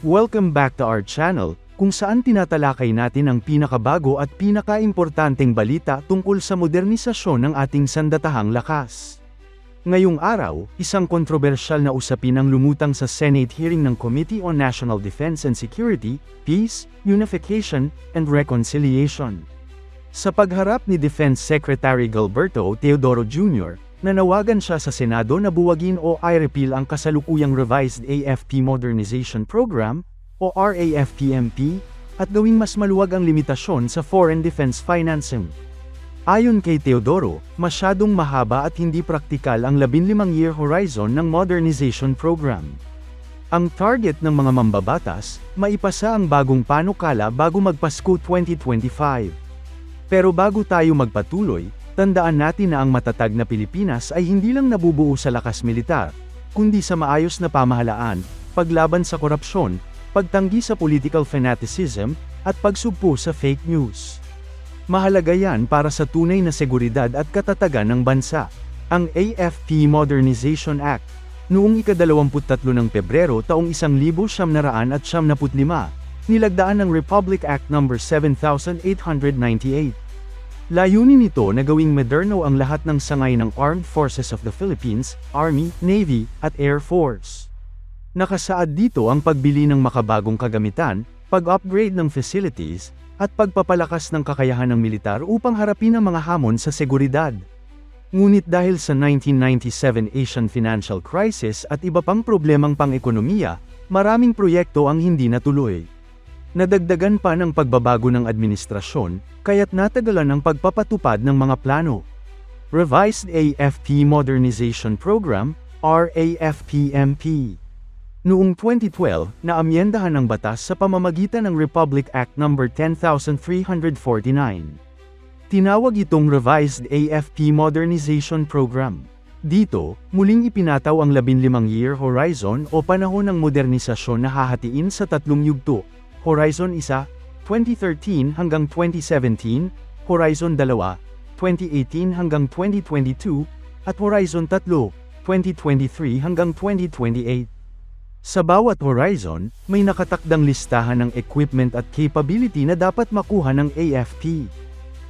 Welcome back to our channel, kung saan tinatalakay natin ang pinakabago at pinakaimportanteng balita tungkol sa modernisasyon ng ating sandatahang lakas. Ngayong araw, isang kontrobersyal na usapin ang lumutang sa Senate hearing ng Committee on National Defense and Security, Peace, Unification, and Reconciliation. Sa pagharap ni Defense Secretary Gilberto Teodoro Jr., nanawagan siya sa Senado na buwagin o i-repeal ang kasalukuyang revised AFP Modernization Program, o RAFPMP, at gawing mas maluwag ang limitasyon sa foreign defense financing. Ayon kay Teodoro, masyadong mahaba at hindi praktikal ang 15-year horizon ng modernization program. Ang target ng mga mambabatas, maipasa ang bagong panukala bago magpasko 2025. Pero bago tayo magpatuloy, tandaan natin na ang matatag na Pilipinas ay hindi lang nabubuo sa lakas militar, kundi sa maayos na pamahalaan, paglaban sa korupsyon, pagtanggi sa political fanaticism, at pagsugpo sa fake news. Mahalaga yan para sa tunay na seguridad at katatagan ng bansa. Ang AFP Modernization Act, noong ika-23 ng Pebrero taong 1975, nilagdaan ng Republic Act No. 7898. Layunin nito na gawing moderno ang lahat ng sangay ng Armed Forces of the Philippines, Army, Navy, at Air Force. Nakasaad dito ang pagbili ng makabagong kagamitan, pag-upgrade ng facilities, at pagpapalakas ng kakayahan ng militar upang harapin ang mga hamon sa seguridad. Ngunit dahil sa 1997 Asian financial crisis at iba pang problemang pang-ekonomiya, maraming proyekto ang hindi natuloy. Nadagdagan pa ng pagbabago ng administrasyon, kaya't natagalan ang pagpapatupad ng mga plano. Revised AFP Modernization Program, RAFPMP. Noong 2012, naamyendahan ang batas sa pamamagitan ng Republic Act No. 10349. Tinawag itong Revised AFP Modernization Program. Dito, muling ipinataw ang 15-year horizon o panahon ng modernisasyon na hahatiin sa tatlong yugto, Horizon 1, 2013 hanggang 2017, Horizon 2, 2018 hanggang 2022, at Horizon 3, 2023 hanggang 2028. Sa bawat horizon, may nakatakdang listahan ng equipment at capability na dapat makuha ng AFP.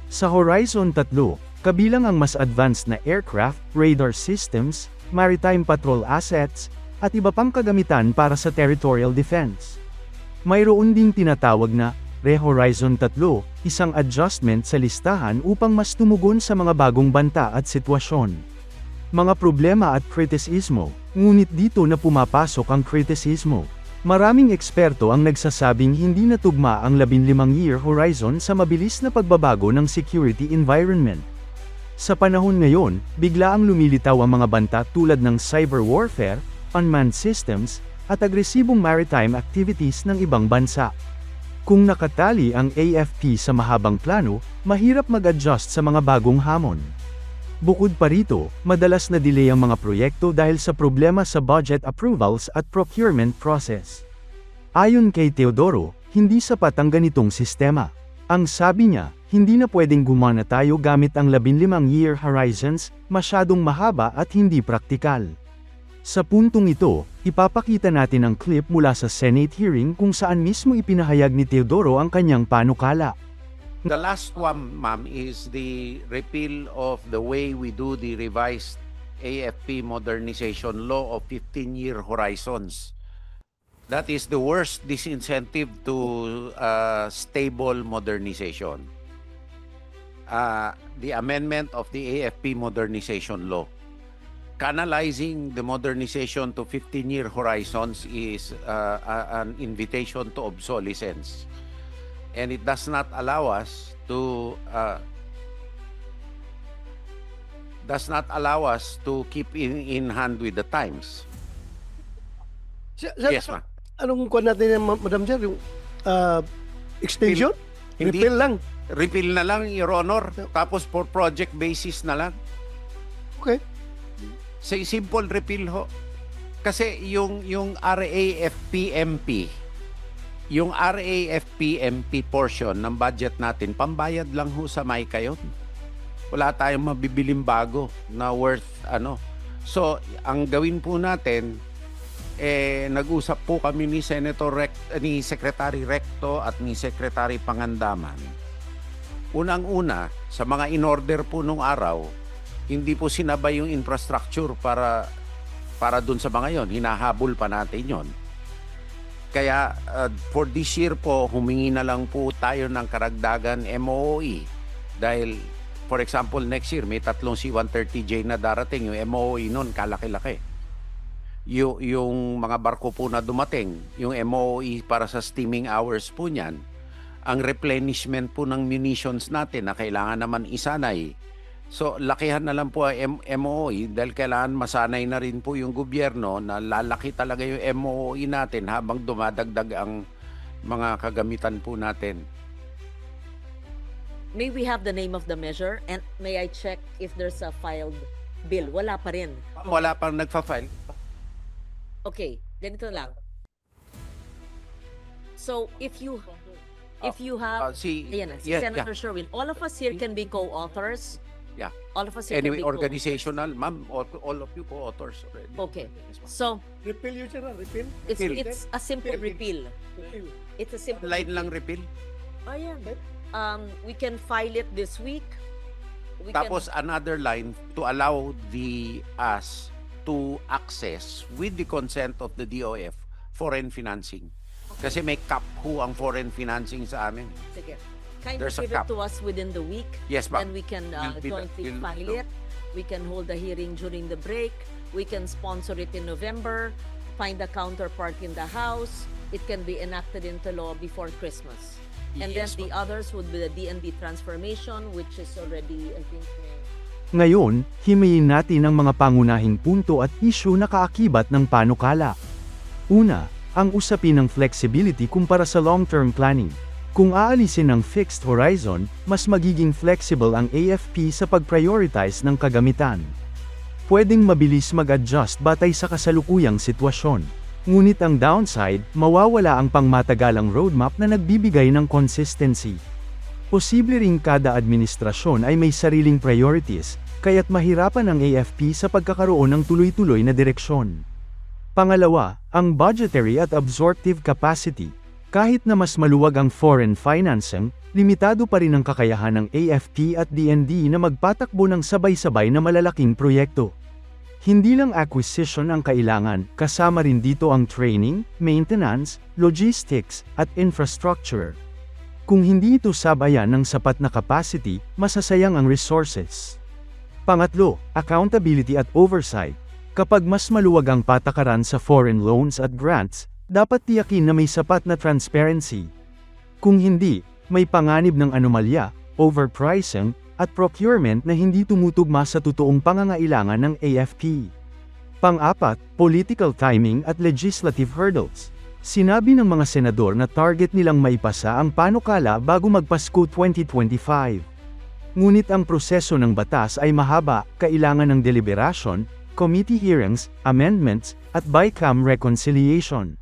Sa Horizon 3, kabilang ang mas advanced na aircraft, radar systems, maritime patrol assets, at iba pang kagamitan para sa territorial defense. Mayroon ding tinatawag na Re-Horizon 3, isang adjustment sa listahan upang mas tumugon sa mga bagong banta at sitwasyon. Mga problema at kritisismo, ngunit dito na pumapasok ang kritisismo. Maraming eksperto ang nagsasabing hindi natugma ang 15-year horizon sa mabilis na pagbabago ng security environment. Sa panahon ngayon, bigla ang lumilitaw ang mga banta tulad ng cyber warfare, unmanned systems, at agresibong maritime activities ng ibang bansa. Kung nakatali ang AFP sa mahabang plano, mahirap mag-adjust sa mga bagong hamon. Bukod pa rito, madalas na delay ang mga proyekto dahil sa problema sa budget approvals at procurement process. Ayon kay Teodoro, hindi sapat ang ganitong sistema. Ang sabi niya, hindi na pwedeng gumana tayo gamit ang 15-year horizons, masyadong mahaba at hindi praktikal. Sa puntong ito, ipapakita natin ang clip mula sa Senate hearing kung saan mismo ipinahayag ni Teodoro ang kanyang panukala. The last one, ma'am, is the repeal of the way we do the revised AFP modernization law of 15-year horizons. That is the worst disincentive to uh, stable modernization. Uh, the amendment of the AFP modernization law. Canalizing the modernization to 15-year horizons is uh, a- an invitation to obsolescence and it does not allow us to uh, does not allow us to keep in, in hand with the times. Sa, sa, Yes, ma'am. Anong kuha natin yan, Ma- Madam Chair? Yung ah, extension? Repeal lang. Repeal na lang, Your Honor. Tapos for project basis na lang. Sa simple repeal ho. Kasi yung yung RAFPMP, yung RAFPMP portion ng budget natin, pambayad lang ho sa MICA yun. Wala tayong mabibiling bago na worth ano. So, ang gawin po natin, eh nag-usap po kami ni Senator Rec- ni Secretary Recto at ni Secretary Pangandaman. Unang-una, sa mga in-order po nung araw, hindi po sinabay yung infrastructure para para dun sa mga yon. Hinahabol pa natin yon. Kaya uh, for this year po, humingi na lang po tayo ng karagdagan MOE. Dahil, for example, next year, may tatlong C-130J na darating. Yung MOE nun, kalaki-laki. Yung, yung mga barko po na dumating, yung MOE para sa steaming hours po niyan, ang replenishment po ng munitions natin na kailangan naman isanay. So, lakihan na lang po ang MOE dahil kailangan masanay na rin po yung gobyerno na lalaki talaga yung MOE natin habang dumadagdag ang mga kagamitan po natin. May we have the name of the measure and may I check if there's a filed bill? Wala pa rin. Wala pang nagfa-file. Okay, ganito lang. So, if you if you Uh, have si, Ayan si yeah, Senator Sherwin, all of us here can be co-authors. Yeah. All of us here Anyway, can be co-authors. organizational, ma'am, all, all of you co-authors already. Okay. Yes, ma'am. So, Repeal yun sir, ah, repeal. it's Repeal. it's a simple repeal. Repeal. It's a simple Line lang repeal. Oh, yeah. Um, we can file it this week. We Tapos another line to allow the us to access with the consent of the DOF foreign financing. Kasi may cap ho ang foreign financing sa amin. can, sige. Kind There's a of give it cap. to us within the week. Yes, Then ma'am. we can uh, We'll be- jointly we'll- file it. We can hold a hearing during the break. We can sponsor it in November. Find a counterpart in the House. It can be enacted into law before Christmas. And then Yes, the others would be the DND transformation, which is already, I think, uh, Ngayon, himayin natin ang mga pangunahing punto at isyu na kaakibat ng panukala. Una, ang usapin ng flexibility kumpara sa long-term planning. Kung aalisin ang fixed horizon, mas magiging flexible ang AFP sa pag-prioritize ng kagamitan. Pwedeng mabilis mag-adjust batay sa kasalukuyang sitwasyon. Ngunit ang downside, mawawala ang pangmatagalang roadmap na nagbibigay ng consistency. Posible ring kada administrasyon ay may sariling priorities, kaya't mahirapan ang AFP sa pagkakaroon ng tuloy-tuloy na direksyon. Pangalawa, ang budgetary at absorptive capacity. Kahit na mas maluwag ang foreign financing, limitado pa rin ang kakayahan ng AFP at DND na magpatakbo ng sabay-sabay na malalaking proyekto. Hindi lang acquisition ang kailangan, kasama rin dito ang training, maintenance, logistics, at infrastructure. Kung hindi ito sabayan ng sapat na capacity, masasayang ang resources. Pangatlo, accountability at oversight. Kapag mas maluwag ang patakaran sa foreign loans at grants, dapat tiyakin na may sapat na transparency. Kung hindi, may panganib ng anomalya, overpricing, at procurement na hindi tumutugma sa totoong pangangailangan ng AFP. Pang-apat, political timing at legislative hurdles. Sinabi ng mga senador na target nilang maipasa ang panukala bago magpasko 2025. Ngunit ang proseso ng batas ay mahaba, kailangan ng deliberation, committee hearings, amendments, at BICAM reconciliation.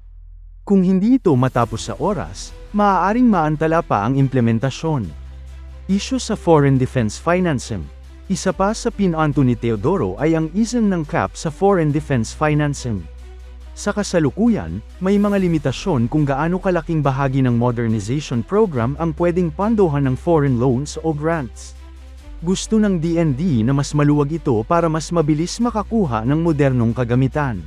Kung hindi ito matapos sa oras, maaaring maantala pa ang implementasyon. Issue sa foreign defense financing. Isa pa sa pinanto ni Teodoro ay ang isang ng cap sa foreign defense financing. Sa kasalukuyan, may mga limitasyon kung gaano kalaking bahagi ng modernization program ang pwedeng pandohan ng foreign loans o grants. Gusto ng DND na mas maluwag ito para mas mabilis makakuha ng modernong kagamitan.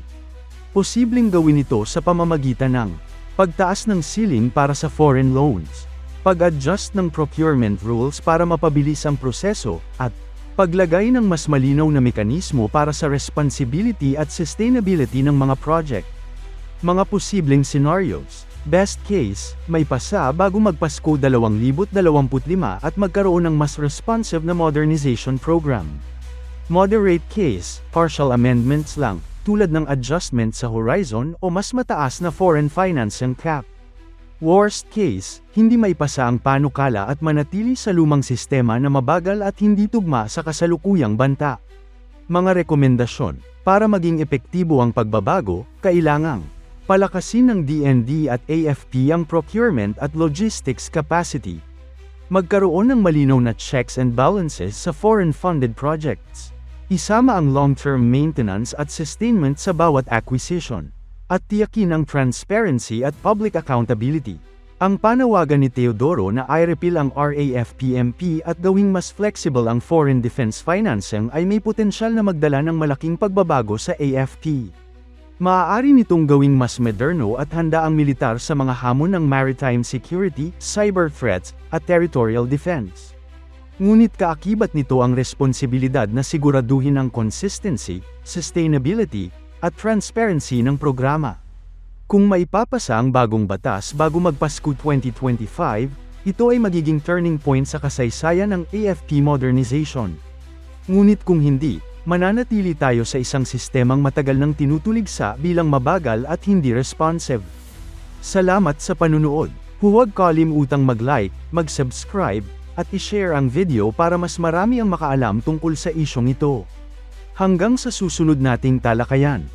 Posibleng gawin ito sa pamamagitan ng pagtaas ng ceiling para sa foreign loans, pag-adjust ng procurement rules para mapabilis ang proseso, at paglagay ng mas malinaw na mekanismo para sa responsibility at sustainability ng mga project. Mga posibleng scenarios. Best case, may pasa bago magpasko 2025 at magkaroon ng mas responsive na modernization program. Moderate case, partial amendments lang, tulad ng adjustment sa horizon o mas mataas na foreign financing cap. Worst case, hindi may pasa ang panukala at manatili sa lumang sistema na mabagal at hindi tugma sa kasalukuyang banta. Mga rekomendasyon, para maging epektibo ang pagbabago, kailangang palakasin ng DND at AFP ang procurement at logistics capacity. Magkaroon ng malinaw na checks and balances sa foreign-funded projects. Isama ang long-term maintenance at sustainment sa bawat acquisition. at tiyakin ang transparency at public accountability. Ang panawagan ni Teodoro na i-repeal ang RAFPMP at gawing mas flexible ang foreign defense financing ay may potensyal na magdala ng malaking pagbabago sa AFP. Maaari nitong gawing mas moderno at handa ang militar sa mga hamon ng maritime security, cyber threats, at territorial defense. Ngunit kaakibat nito ang responsibilidad na siguraduhin ang consistency, sustainability, at transparency ng programa. Kung maipapasa ang bagong batas bago magpasko 2025, ito ay magiging turning point sa kasaysayan ng AFP modernization. Ngunit kung hindi, mananatili tayo sa isang sistemang matagal nang tinutuligsa bilang mabagal at hindi responsive. Salamat sa panunood. Huwag kalimutang mag-like, mag-subscribe, at i-share ang video para mas marami ang makaalam tungkol sa isyong ito. Hanggang sa susunod nating talakayan.